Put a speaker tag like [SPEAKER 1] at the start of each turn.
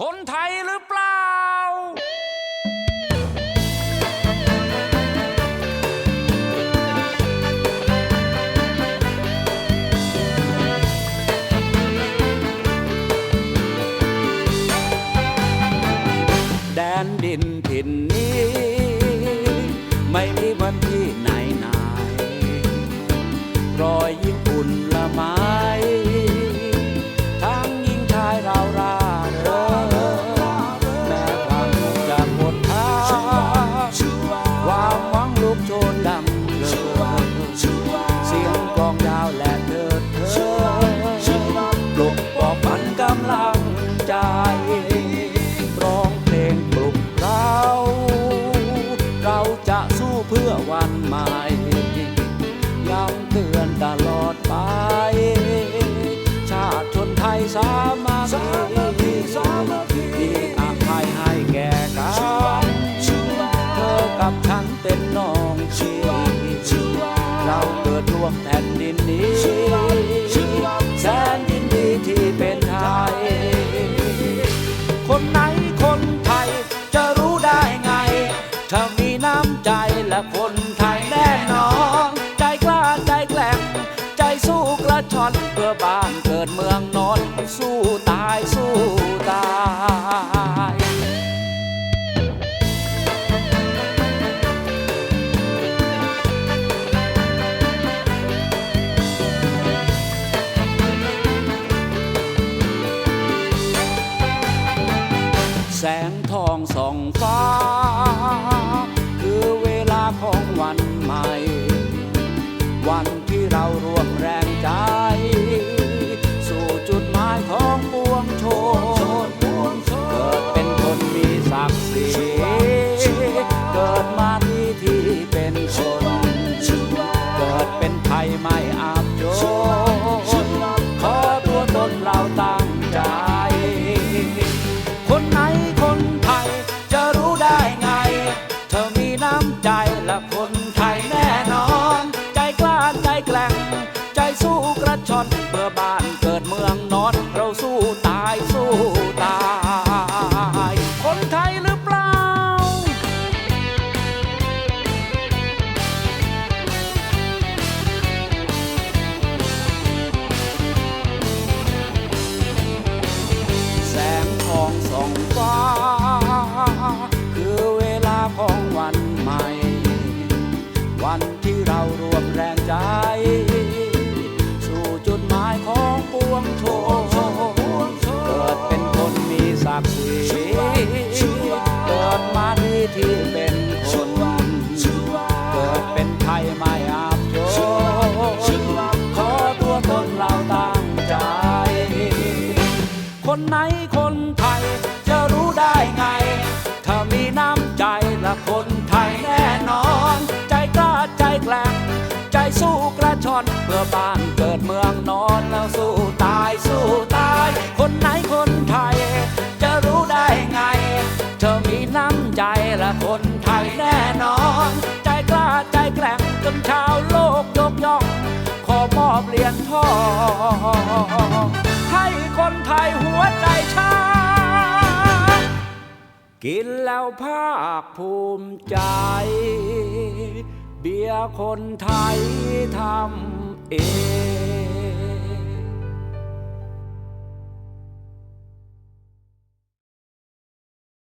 [SPEAKER 1] คนไทยหรือเปล่า แดนดินถิ่นนี้ ไม่มีวันที่ไหนไหนรอย เตือนตลอดไป ชาติชนไทยสามัคคีมีอภัยให้แก่กันเธอกับฉันเป็นน้องชีเราเกิดร่วมแผ่นดินนี้แสนยินดีที่เป็นไทย คนไหน อนเพื่อบ้านเกิดเมืองนอนสู้ตายสู้ตายแสงทองส่องฟ้า คือเวลาของวันใหม่ วันที่เรารวมแรง ไทยไม่อาบโจนขอตัวตนเราตั้งใจ คนไหน สู่จุดหมายของปวงชนเกิดเป็นคนมีศักดิ์ศรีเกิดมาที่ที่เป็นคน เกิดเป็นไทยไม่อาบโจนขอตัวตนเราตั้งใจ คนไหนคน เพื่อบ้านเกิดเมืองนอนแล้วสู้ตายสู้ตาย คนไหนคนไทย จะรู้ได้ไง เธอมีน้ำใจและคนไทยแน่นอน ใจกล้าใจแกร่งจนชาวโลกยกย่อง ขอมอบเหรียญทองให้คนไทยหัวใจชาติกินแล้วภาคภูมิใจ เบียร์คนไทยทำเอง